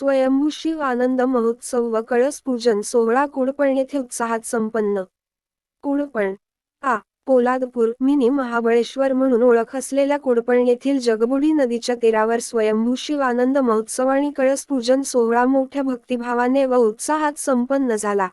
स्वयंभू शिव आनंद महोत्सव व कळस पूजन सोहळा कुडपण येथे उत्साहात संपन्न. कुडपण. आ. पोलादपूर मिनी महाबळेश्वर म्हणून ओळख असलेल्या कुडपण येथील जगबुडी नदीच्या तीरावर स्वयंभू शिव आनंद महोत्सव आणि कळस पूजन सोहळा मोठ्या भक्तिभावाने व उत्साहात संपन्न झाला.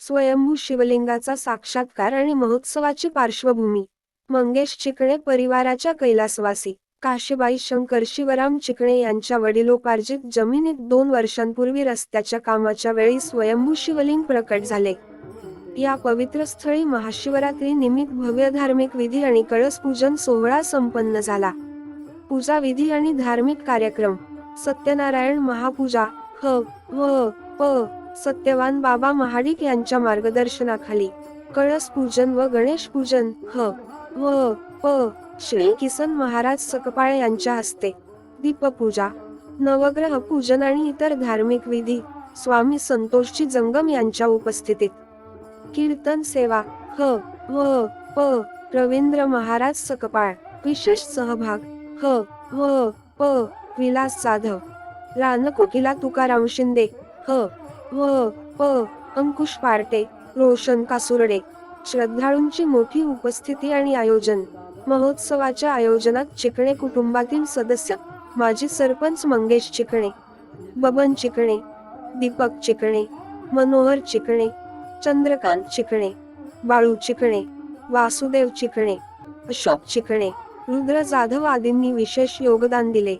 स्वयंभू शिवलिंगाचा साक्षात्कार आणि महोत्सवाची पार्श्वभूमी. मंगेश चिकणे परिवाराच्या कैलासवासी. काशीबाई शंकर शिवराम चिकणे यांच्या वडिलोपार्जित जमिनीत दोन वर्षांपूर्वी रस्त्याच्या कामाच्या वेळी स्वयंभू शिवलिंग प्रकट झाले. या पवित्र स्थळी महाशिवरात्री निमित्त भव्य धार्मिक विधी आणि कळस पूजन सोहळा संपन्न झाला. पूजा विधी आणि धार्मिक कार्यक्रम. सत्यनारायण महापूजा ह व प सत्यवान बाबा महाडिक यांच्या मार्गदर्शनाखाली कळस पूजन व गणेश पूजन ह व प श्री किसन महाराज सकपाळ यांच्या हस्ते दीपपूजा नवग्रह पूजन आणि इतर धार्मिक विधी स्वामी संतोषजी जंगम यांच्या उपस्थितीत. कीर्तन सेवा ह व प रवींद्र महाराज सकपाळ विशेष सहभाग ह व प विलास जाधव रानकोकिला तुकाराम शिंदे ह व प अंकुश पार्टे रोशन कासुर्डे. श्रद्धाळूंची मोठी उपस्थिती आणि आयोजन. महोत्सवाच्या आयोजनात चिकणे कुटुंबातील सदस्य माजी सरपंच मंगेश चिकणे बबन चिकणे दीपक चिकणे मनोहर चिकणे चंद्रकांत चिकणे बाळू चिकणे वासुदेव चिकणे अशोक चिकणे रुद्र जाधव आदींनी विशेष योगदान दिले.